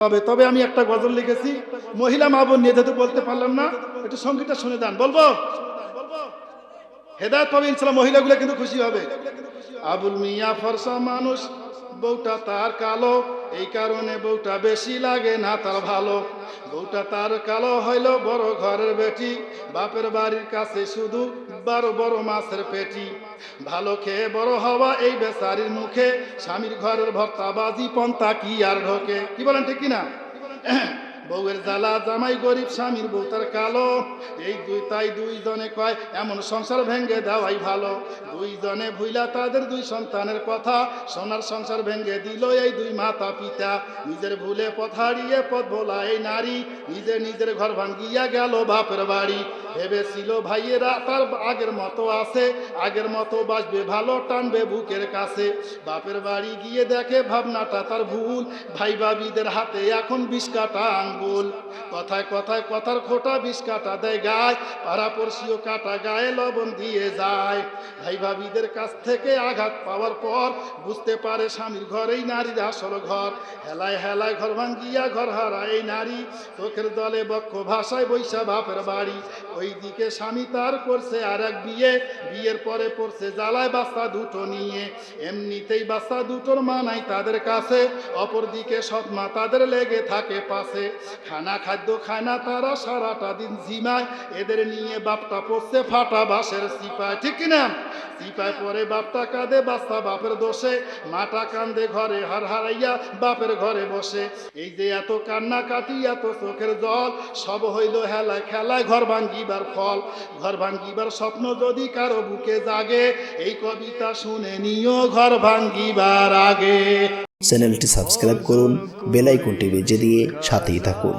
তবে তবে আমি একটা গজল লিখেছি। মহিলা মা বোন নিয়ে বলতে পারলাম না, একটু সঙ্গীতটা শুনে দেন। বলব? হেদায়ত পাবে ইনশাল্লাহ, মহিলাগুলো কিন্তু খুশি হবে। আবুল মিয়া ফরসা মানুষ বউটা তার কালো, এই কারণে বউটা বেশি লাগে না তার ভালো। বউটা তার কালো হইল বড় ঘরের বেটি, বাপের বাড়ির কাছে শুধু বারো বড় মাছের পেটি। ভালো খেয়ে বড় হওয়া এই বেচারির মুখে স্বামীর ঘরের ভর্তা বাজি পন্থা কি আর ঢোকে? কি বলেন, ঠিক কিনা? বউয়ের জ্বালা, জামাই গরিব, স্বামীর বউ তার কালো। এই দুই তাই দুইজনে কয়, এমন সংসার ভেঙ্গে দেওয়াই ভালো। দুইজনে ভুইলা তাদের দুই সন্তানের কথা। সোনার সংসার ভেঙ্গে দিল এই দুই মাতা পিতা। নিজের ভুলে পথ হারিয়ে পথ ভোলা এই নারী। নিজে নিজের ঘর ভাঙ্গিয়া গেল বাপের বাড়ি। ভেবেছিল ভাইয়েরা, তার আগের মতো আছে। আগের মতো বাসবে ভালো, টানবে বুকের কাছে। বাপের বাড়ি গিয়ে দেখে ভাবনাটা তার ভুল। ভাই বাবিদের হাতে এখন বিষ কাটা আঙ্গুল কথায় কথায় কথার খোটা বিষ কাটা দেয় গায়, পাড়া পড়শিও কাটা গায়ে লবণ দিয়ে যায়। ভাই ভাবিদের কাছ থেকে আঘাত পাওয়ার পর বুঝতে পারে স্বামীর ঘরেই নারীর আসল ঘর। হেলায় হেলায় ঘর ভাঙ্গিয়া ঘর হারা এই নারী। চোখের দলে বক্ষ ভাষায় বৈশা বাপের বাড়ি। ওইদিকে স্বামী তার করছে আর এক বিয়ে। বিয়ের পরে পড়ছে জ্বালায় বাচ্চা দুটো নিয়ে। এমনিতেই বাচ্চা দুটোর মা নাই তাদের কাছে। অপরদিকে সৎ মা তাদের লেগে থাকে পাশে। খানা খাদ্য খায় না তারা সারাটা দিন জিমায়। এদের নিয়ে বাপটা পড়ছে ফাটা বাঁশের সিপায় ঠিক কিনা? সিপায় পরে বাপটা কাঁদে, বাচ্চা বাপের দোষে। মাটা কান্দে ঘরে হার হারাইয়া বাপের ঘরে বসে। এই যে এত কান্না কাটি, এত চোখের জল, সব হইল হেলায় খেলায় ঘর ভাঙ্গিবার ফল। ঘর ভাঙ্গিবার স্বপ্ন যদি কারও বুকে জাগে, এই কবিতা শুনে নিও ঘর ভাঙ্গিবার আগে। চ্যানেলটি সাবস্ক্রাইব করুন বেলাইকনটি বেজে দিয়ে সাথেই থাকুন।